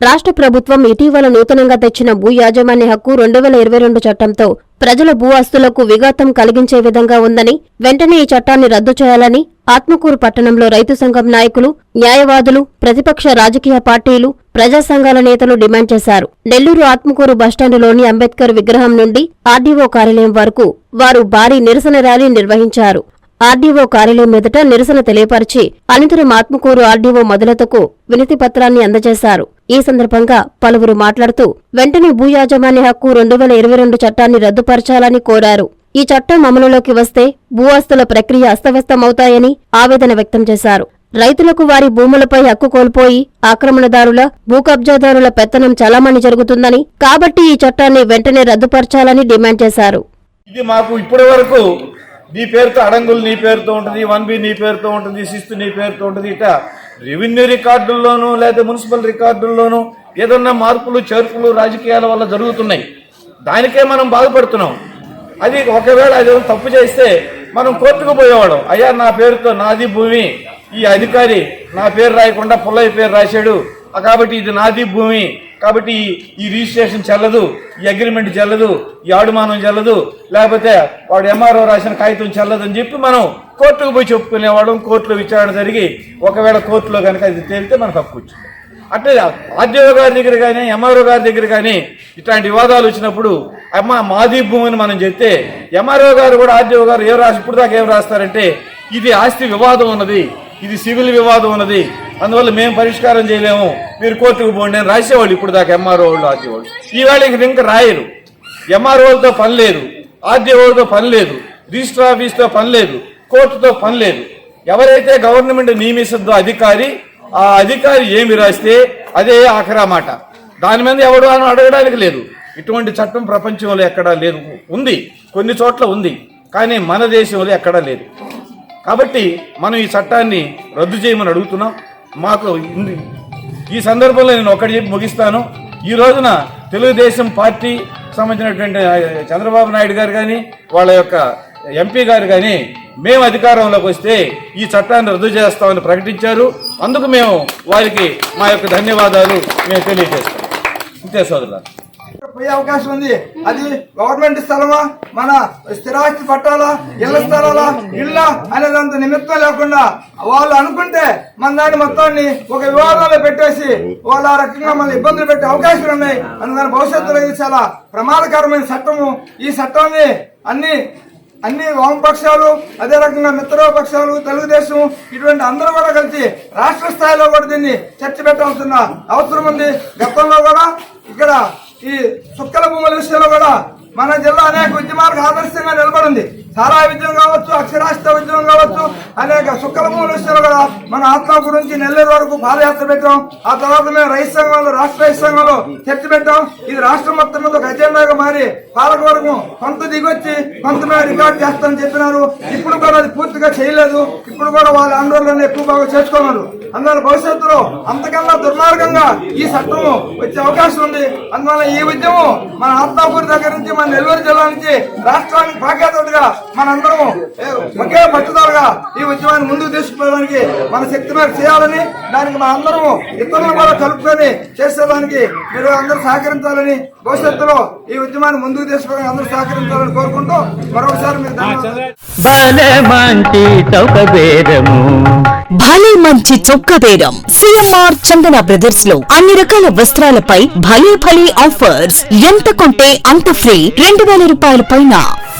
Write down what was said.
రాష్ట్ర ప్రభుత్వం ఇటీవల నూతనంగా తెచ్చిన భూ యాజమాన్య హక్కు రెండు వేల ఇరవై రెండు చట్టంతో ప్రజల భూ ఆస్తులకు విఘాతం కలిగించే విధంగా ఉందని వెంటనే ఈ చట్టాన్ని రద్దు చేయాలని ఆత్మకూరు పట్టణంలో రైతు సంఘం నాయకులు న్యాయవాదులు ప్రతిపక్ష రాజకీయ పార్టీలు ప్రజా సంఘాల నేతలు డిమాండ్ చేశారు. నెల్లూరు ఆత్మకూరు బస్టాండులోని అంబేద్కర్ విగ్రహం నుండి ఆర్డీఓ కార్యాలయం వరకు వారు భారీ నిరసన ర్యాలీ నిర్వహించారు. ఆర్డీఓ కార్యాలయం ఎదుట నిరసన తెలియపరిచి అనంతరం ఆత్మకూరు ఆర్డీఓ మొదలతకు వినతి పత్రాన్ని అందజేశారు. ఈ సందర్భంగా పలువురు మాట్లాడుతూ వెంటనే భూ యాజమాన్య హక్కు రెండు వేల ఇరవై రెండు చట్టాన్ని రద్దుపరచాలని కోరారు. ఈ చట్టం అమలులోకి వస్తే భూ ఆస్తుల ప్రక్రియ అస్తవ్యస్తమవుతాయని ఆవేదన వ్యక్తం చేశారు. రైతులకు వారి భూములపై హక్కు కోల్పోయి ఆక్రమణదారుల భూ కబ్జాదారుల పెత్తనం చలామణి జరుగుతుందని కాబట్టి ఈ చట్టాన్ని వెంటనే రద్దుపరచాలని డిమాండ్ చేశారు. ఇది మాకు ఇప్పటి వరకు నీ పేరుతో అడంగులు నీ పేరుతో ఉంటుంది వన్ బి నీ పేరుతో ఉంటుంది శిస్తు నీ పేరుతో ఉంటుంది ఇట రెవెన్యూ రికార్డుల్లోనూ లేదా మున్సిపల్ రికార్డుల్లోనూ ఏదన్నా మార్పులు చేర్పులు రాజకీయాల వల్ల జరుగుతున్నాయి. దానికే మనం బాధపడుతున్నాం. అది ఒకవేళ అది తప్పు చేస్తే మనం కోర్టుకు పోయేవాడు అయ్యా నా పేరుతో నాది భూమి. ఈ అధికారి నా పేరు రాయకుండా పుల్లయ్య పేరు రాశాడు. కాబట్టి ఇది నాది భూమి. కాబట్టి ఈ- రిజిస్ట్రేషన్ చెల్లదు ఈ అగ్రిమెంట్ చెల్లదు ఈ ఆడుమానం చెల్లదు లేకపోతే వాడు ఎంఆర్ఓ రాసిన కాగితం చెల్లదు అని చెప్పి మనం కోర్టుకు పోయి చెప్పుకునేవాళ్ళం. కోర్టులో విచారణ జరిగి ఒకవేళ కోర్టులో కనుక అది తేలితే మనకు హక్కు వచ్చింది. అట్లే ఆర్డీఓ గారి దగ్గర కానీ ఎంఆర్ఓ గారి దగ్గర కానీ ఇట్లాంటి వివాదాలు వచ్చినప్పుడు అమ్మ మాది భూమిని మనం చెప్తే ఎంఆర్ఓ గారు కూడా ఆర్డీఓ గారు ఏం రాసి ఇప్పుడు దాకా ఏం రాస్తారంటే ఇది ఆస్తి వివాదం ఉన్నది ఇది సివిల్ వివాదం ఉన్నది అందువల్ల మేము పరిష్కారం చేయలేము. మీరు కోర్టుకు పోండి అని రాసేవాళ్ళు ఇప్పుడు దాకా ఎంఆర్ఓ వాళ్ళు ఆర్డీఓ వాళ్ళు. ఈవేళ ఇంక ఇంకా రాయరు. ఎంఆర్ఓలతో పని లేదు. ఆర్డీఓలతో పని లేదు. రిజిస్టర్ ఆఫీస్తో పని లేదు. కోర్టుతో పని లేదు. ఎవరైతే గవర్నమెంట్ నియమిస్తుందో అధికారి ఆ అధికారి ఏమి రాస్తే అదే ఆఖరా మాట. దాని మీద ఎవడు అని అడగడానికి లేదు. ఇటువంటి చట్టం ప్రపంచంలో ఎక్కడా లేదు. ఉంది. కొన్ని చోట్ల ఉంది. కానీ మన దేశంలో ఎక్కడా లేదు. కాబట్టి మనం ఈ చట్టాన్ని రద్దు చేయమని అడుగుతున్నాం. మాకు ఈ సందర్భంలో నేను ఒకటి చెప్పి ముగిస్తాను. ఈ రోజున తెలుగుదేశం పార్టీ సంబంధించినటువంటి చంద్రబాబు నాయుడు గారు కానీ వాళ్ళ యొక్క ఎంపీ గారు కానీ మేము అధికారంలోకి వస్తే ఈ చట్టాన్ని రద్దు చేస్తామని ప్రకటించారు. అందుకు మేము వారికి మా యొక్క ధన్యవాదాలు మేము తెలియజేస్తాం ఇంతే సోదరులారు. పోయే అవకాశం ఉంది. అది గవర్నమెంట్ స్థలమా? మన స్థిరాస్తి పట్టాలా? ఇళ్ళ స్థలాలా? ఇళ్ళ? అనేదంత నిమిత్తం లేకుండా వాళ్ళు అనుకుంటే మన దాని మొత్తాన్ని ఒక వివాదంలో పెట్టేసి వాళ్ళు ఆ రకంగా మన ఇబ్బందులు పెట్టే అవకాశాలు ఉన్నాయి. అందుకని భవిష్యత్తులో ఇది చాలా ప్రమాదకరమైన చట్టము. ఈ చట్టాన్ని అన్ని అన్ని వామపక్షాలు అదే రకంగా మిత్రపక్షాలు తెలుగుదేశం ఇటువంటి అందరూ కూడా కలిసి రాష్ట్ర స్థాయిలో కూడా దీన్ని చర్చ పెట్టాల్సిన అవసరం ఉంది. గతంలో కూడా ఇక్కడ ఈ సుక్కల భూముల విషయంలో కూడా మన జిల్లా అనేక ఉద్యమాలకు ఆదర్శంగా నిలబడింది. సారా ఉద్యమం కావచ్చు అక్షరాస్యత ఉద్యమం కావచ్చు అనేక సుక్కల ఇస్తారు కదా. మన ఆత్మాపూర్ నుంచి నెల్లూరు వరకు పాదయాత్ర పెట్టాం. ఆ తర్వాత మేము రైతు సంఘంలో రాష్ట్ర రైతు సంఘంలో చర్చ పెట్టాం. ఇది రాష్ట్రం మొత్తం మీద ఒక ఎజెండాగా మారి పాలకవర్గం కొంత దిగొచ్చి కొంత రికార్డ్ చేస్తామని చెప్పినారు. ఇప్పుడు కూడా అది పూర్తిగా చేయలేదు. ఇప్పుడు కూడా వాళ్ళ ఆందోళన ఎక్కువ బాగా చేసుకున్నారు. అందువల్ల భవిష్యత్తులో అంతకన్నా దుర్మార్గంగా ఈ చట్టం వచ్చే అవకాశం ఉంది. అందువల్ల ఈ ఉద్యమం మన ఆత్మాపూర్ దగ్గర నుంచి మన నెల్లూరు జిల్లా నుంచి రాష్ట్రానికి పాకేతోటిగా మనందరం ఒకే పట్టుదలగా ఈ ఉద్యమాన్ని ముందుకు తీసుకుపోవడానికి మన శక్తి మేర చేయాలని దానికి మన అందరం ఇతరులను కూడా కలుపుకొని చేసేదానికి మీరు అందరూ సహకరించాలని భవిష్యత్తులో ఈ ఉద్యమాన్ని ముందుకు తీసుకుని అందరూ సహకరించాలని కోరుకుంటూ మరొకసారి మీరు భలే మంచి భలే చొక్క బేరం సిఎంఆర్ చందన బ్రదర్స్లో అన్ని రకాల వస్త్రాలపై భలే భలే ఆఫర్స్. ఎంత కొంటే అంత ఫ్రీ. రెండు వేల రూపాయల పైన